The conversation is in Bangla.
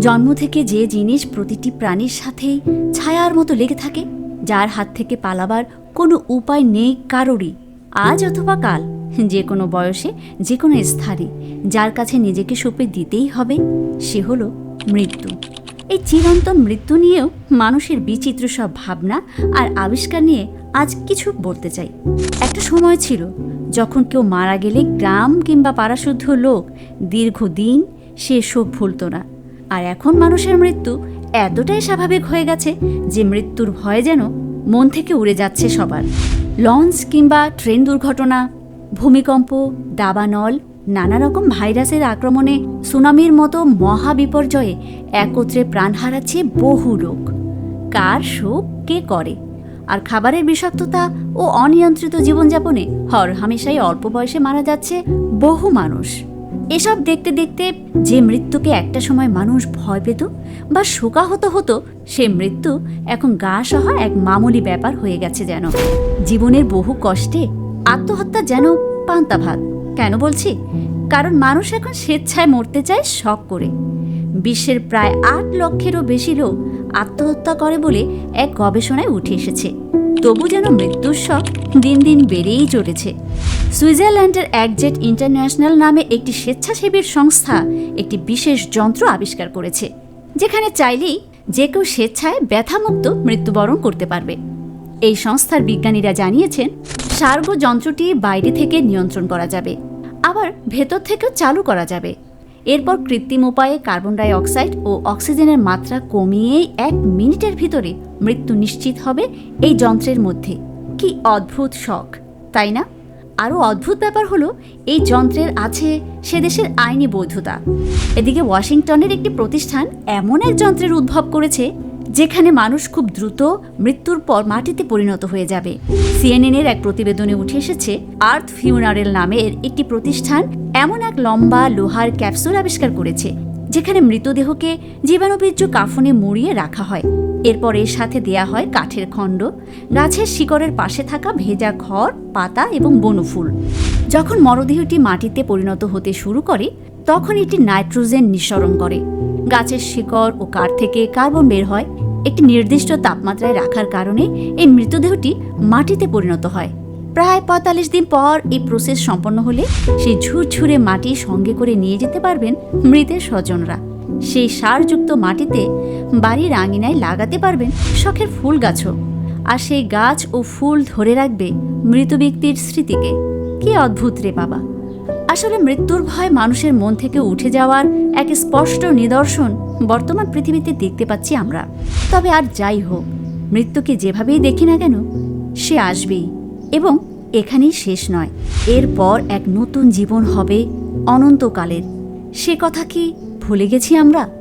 জন্ম থেকে যে জিনিস প্রতিটি প্রাণীর সাথেই ছায়ার মতো লেগে থাকে, যার হাত থেকে পালাবার কোনো উপায় নেই কারোরই, আজ অথবা কাল, যে কোনো বয়সে, যে কোনো স্থানে, যার কাছে নিজেকে সঁপে দিতেই হবে, সে হলো মৃত্যু। এই চিরন্তন মৃত্যু নিয়েও মানুষের বিচিত্র সব ভাবনা আর আবিষ্কার নিয়ে আজ কিছু বলতে চাই। একটা সময় ছিল যখন কেউ মারা গেলে গ্রাম কিংবা পাড়াশুদ্ধ লোক দীর্ঘদিন সে শোক ভুলত না। আর এখন মানুষের মৃত্যু এতটাই স্বাভাবিক হয়ে গেছে যে মৃত্যুর ভয় যেন মন থেকে উড়ে যাচ্ছে সবার। লঞ্চ কিংবা ট্রেন দুর্ঘটনা, ভূমিকম্প, দাবানল নানা রকম ভাইরাসের আক্রমণে সুনামির মতো মহা বিপর্যয়ে একত্রে প্রাণ হারাচ্ছে বহু লোক। কার শোক, কে করে? আর খাবারের বিষাক্ততা ও অনিয়ন্ত্রিত জীবনযাপনে হর হামেশাই অল্প বয়সে মারা যাচ্ছে বহু মানুষ। এসব দেখতে দেখতে যে মৃত্যুকে একটা সময় মানুষ ভয় পেত বা শোকাহত হতো, সে মৃত্যু এখন গা সহা এক মামুলি ব্যাপার হয়ে গেছে যেন। জীবনের বহু কষ্টে আত্মহত্যা যেন পান্তা ভাত। কেন বলছি? কারণ মানুষ এখন স্বেচ্ছায় মরতে চায় শখ করে। বিশ্বের প্রায় আট লক্ষেরও বেশি লোক আত্মহত্যা করে বলে এক গবেষণায় উঠে এসেছে। তবু যেন মৃত্যুর শখ দিন দিন বেড়েই চলেছে। সুইজারল্যান্ডের একজেট ইন্টারন্যাশনাল নামে একটি স্বেচ্ছাসেবীর সংস্থা একটি বিশেষ যন্ত্র আবিষ্কার করেছে, যেখানে চাইলেই যে কেউ স্বেচ্ছায় ব্যথামুক্ত মৃত্যুবরণ করতে পারবে। এই সংস্থার বিজ্ঞানীরা জানিয়েছেন, সার্গো যন্ত্রটি বাইরে থেকে নিয়ন্ত্রণ করা যাবে, আবার ভেতর থেকেও চালু করা যাবে। এরপর কৃত্রিম উপায়ে কার্বন ডাই অক্সাইড ও অক্সিজেনের মাত্রা কমিয়েই এক মিনিটের ভিতরে মৃত্যু নিশ্চিত হবে এই যন্ত্রের মধ্যে। কি অদ্ভুত শখ, তাই না? আরও অদ্ভুত ব্যাপার হলো, এই যন্ত্রের আছে সে দেশের আইনি বৈধতা। এদিকে ওয়াশিংটনের একটি প্রতিষ্ঠান এমন এক যন্ত্রের উদ্ভব করেছে, যেখানে মানুষ খুব দ্রুত মৃত্যুর পর মাটিতে পরিণত হয়ে যাবে। সিএনএনের এক প্রতিবেদনে উঠে এসেছে, আর্থ ফিউনারেল নামের একটি প্রতিষ্ঠান এমন এক লম্বা লোহার ক্যাপসুল আবিষ্কার করেছে, যেখানে মৃতদেহকে জীবাণুবীর্য কাফনে মুড়িয়ে রাখা হয়। এরপর এর সাথে দেয়া হয় কাঠের খণ্ড, গাছের শিকড়ের পাশে থাকা ভেজা খড়, পাতা এবং বনফুল। যখন মরদেহটি মাটিতে পরিণত হতে শুরু করে, তখন এটি নাইট্রোজেন নিঃসরণ করে। গাছের শিকড় ও কাঠ থেকে কার্বন বের হয়। একটি নির্দিষ্ট তাপমাত্রায় রাখার কারণে এই মৃতদেহটি মাটিতে পরিণত হয়। প্রায় পঁয়তাল্লিশ দিন পর এই প্রসেস সম্পন্ন হলে সেই ঝুরঝুরে মাটি সঙ্গে করে নিয়ে যেতে পারবেন মৃতের স্বজনরা। সেই সারযুক্ত মাটিতে বাড়ির আঙিনায় লাগাতে পারবেন শখের ফুল গাছও। আর সেই গাছ ও ফুল ধরে রাখবে মৃত ব্যক্তির স্মৃতিকে। কি অদ্ভুত রে বাবা। আসলে মৃত্যুর ভয় মানুষের মন থেকে উঠে যাওয়ার এক স্পষ্ট নিদর্শন বর্তমান পৃথিবীতে দেখতে পাচ্ছি আমরা। তবে আর যাই হোক, মৃত্যুকে যেভাবেই দেখি না কেন, সে আসবেই এবং এখানেই শেষ নয়। এরপর এক নতুন জীবন হবে অনন্তকালের। সে কথা কি ভুলে গেছি আমরা?